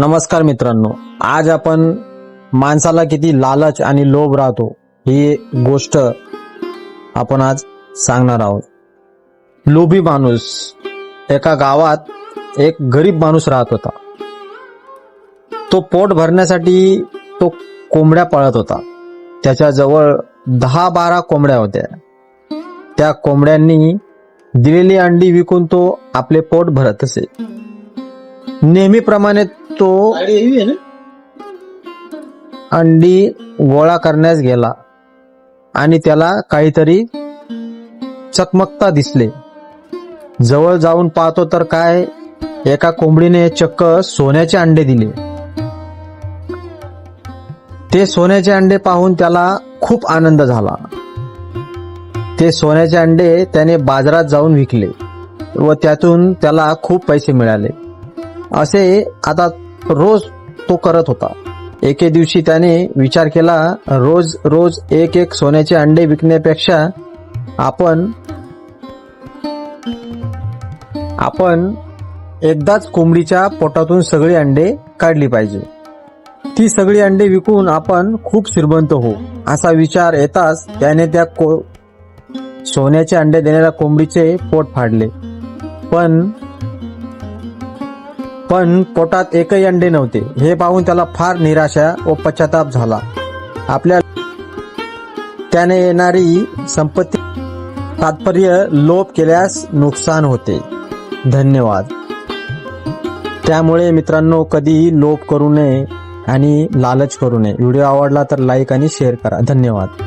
नमस्कार मित्रांनो आज आपण माणसाला किती लालच आणि लोभ राहतो ही गोष्ट आपण आज सांगणार आहोत. लोभी माणूस एका गावात एक गरीब माणूस राहत होता. तो पोट भरण्यासाठी तो कोंबड्या पाळत होता. त्याच्याजवळ दहा बारा कोंबड्या होत्या. त्या कोंबड्यांनी दिलेली अंडी विकून तो आपले पोट भरत असे. नेहमीप्रमाणे तो अंडी गोळा करण्यास गेला. आणि त्याला काहीतरी चकमकता दिसले. जवळ जाऊन पाहतो तर काय एका कोंबडीने चक्क सोन्याचे अंडे दिले. ते सोन्याचे अंडे पाहून त्याला खूप आनंद झाला. ते सोन्याचे अंडे त्याने बाजारात जाऊन विकले व त्यातून त्याला खूप पैसे मिळाले. असे आता रोज तो करत होता. एके दिवशी त्याने विचार केला रोज रोज एक एक सोन्याचे अंडे विकण्यापेक्षा आपण आपण एकदाच कोंबडीच्या पोटातून सगळी अंडे काढली पाहिजे. ती सगळी अंडे विकून आपण खूप श्रीमंत होऊ असा विचार येताच त्याने त्या को सोन्याचे अंडे देणाऱ्या कोंबडीचे पोट फाडले. पण पण पोटात एकही अंडे नव्हते. हे पाहून त्याला फार निराशा व पश्चाताप झाला. आपल्या त्याने येणारी संपत्ती तात्पर्य लोप केल्यास नुकसान होते. धन्यवाद. त्यामुळे मित्रांनो कधीही लोप करू नये आणि लालच करू नये. व्हिडिओ आवडला तर लाईक आणि शेअर करा. धन्यवाद.